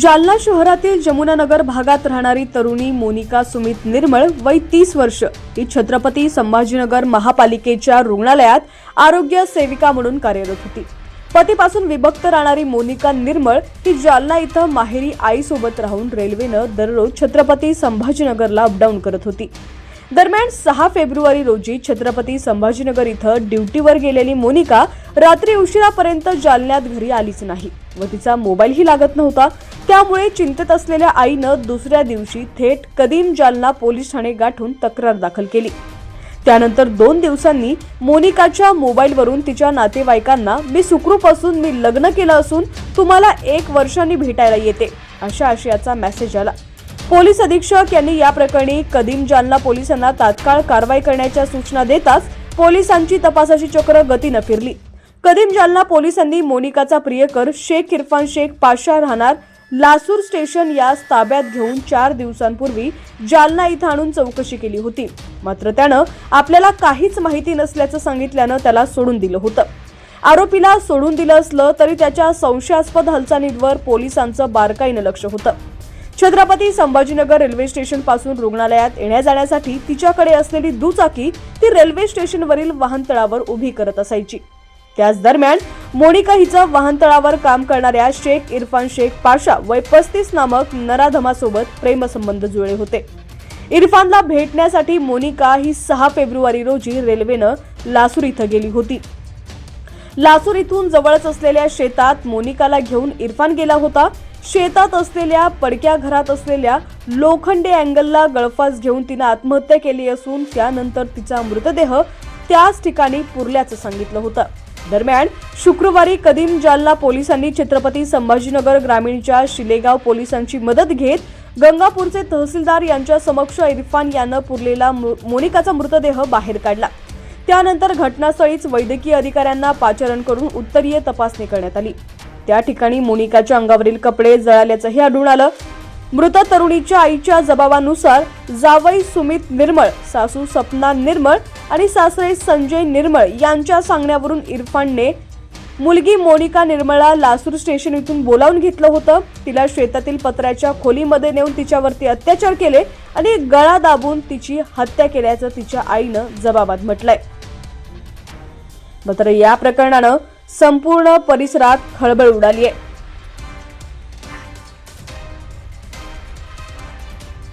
जालना शहरातील जमुनानगर भागात राहणारी तरुणी मोनिका सुमित निर्मळ वय तीस वर्ष. ही छत्रपती संभाजीनगर महापालिकेच्या रुग्णालयात आरोग्य सेविका म्हणून कार्यरत होती. पतीपासून विभक्त राहणारी मोनिका निर्मळ ही जालना इथं माहेरी आईसोबत राहून रेल्वेनं दररोज छत्रपती संभाजीनगरला अपडाऊन करत होती. दरम्यान सहा फेब्रुवारी रोजी छत्रपती संभाजीनगर इथं ड्युटीवर गेलेली मोनिका रात्री उशिरापर्यंत जालन्यात घरी आलीच नाही. व तिचा मोबाईलही लागत नव्हता. त्यामुळे चिंतेत असलेल्या आईनं दुसऱ्या दिवशी थेट कदीम जालना पोलीस ठाणे गाठून तक्रार दाखल केली. त्यानंतर दोन दिवसांनी मोनिकाच्या मोबाईलवरून तिच्या नातेवाईकांना मी सुखरूप असून मी लग्न केलं असून तुम्हाला एक वर्षांनी भेटायला येते अशा आशयाचा मेसेज आला. पोलीस अधीक्षक यांनी या प्रकरणी कदीम जालना पोलिसांना तात्काळ कारवाई करण्याच्या सूचना देताच पोलिसांची तपासाची चक्र गतीनं फिरली. कदीम जालना पोलिसांनी मोनिकाचा प्रियकर शेख इरफान शेख पाशा राहणार लासूर स्टेशन यास ताब्यात घेऊन चार दिवसांपूर्वी जालना इथं आणून चौकशी केली होती. मात्र त्यानं आपल्याला काहीच माहिती नसल्याचं सांगितल्यानं त्याला सोडून दिलं होतं. आरोपीला सोडून दिलं असलं तरी त्याच्या संशयास्पद हालचालींवर पोलिसांचं बारकाईनं लक्ष होतं. छत्रपती संभाजीनगर रेल्वे स्टेशनपासून रुग्णालयात येण्या जाण्यासाठी तिच्याकडे असलेली दुचाकी ती रेल्वे स्टेशनवरील वाहनतळावर उभी करत असायची. त्याच दरम्यान मोनिका हिचं वाहनतळावर काम करणाऱ्या शेख इरफान शेख पाशा वय पस्तीस नामक नराधमासोबत प्रेमसंबंध जुळले होते. इरफानला भेटण्यासाठी मोनिका ही सहा फेब्रुवारी रोजी रेल्वेनं लासूर इथं गेली होती. लासूर इथून जवळच असलेल्या शेतात मोनिकाला घेऊन इरफान गेला होता. शेतात असलेल्या पडक्या घरात असलेल्या लोखंडे अँगलला गळफास घेऊन तिनं आत्महत्या केली असून त्यानंतर तिचा मृतदेह त्याच ठिकाणी पुरल्याचं सांगितलं होतं. दरम्यान शुक्रवारी कदीम जालना पोलिसांनी छत्रपती संभाजीनगर ग्रामीणच्या शिलेगाव पोलिसांची मदत घेत गंगापूरचे तहसीलदार यांच्या समक्ष इरफान यानं पुरलेला मोनिकाचा मृतदेह बाहेर काढला. त्यानंतर घटनास्थळीच वैद्यकीय अधिकाऱ्यांना पाचारण करून उत्तरीय तपासणी करण्यात आली. त्या ठिकाणी मोनिकाच्या अंगावरील कपडे जळाल्याचंही आढळून आलं. मृत तरुणीच्या आईच्या जबाबानुसार जावई सुमित निर्मळ सासू सपना निर्मळ आणि सासरे संजय निर्मळ यांच्या सांगण्यावरून इरफानने मुलगी मोनिका निर्मळा लासूर स्टेशन इथून बोलावून घेतलं होतं. तिला शेतातील पत्र्याच्या खोलीमध्ये नेऊन तिच्यावरती अत्याचार केले आणि गळा दाबून तिची हत्या केल्याचं तिच्या आईनं जबाबात म्हटलंय. मात्र या प्रकरणानं संपूर्ण परिसरात खळबळ उडाली आहे.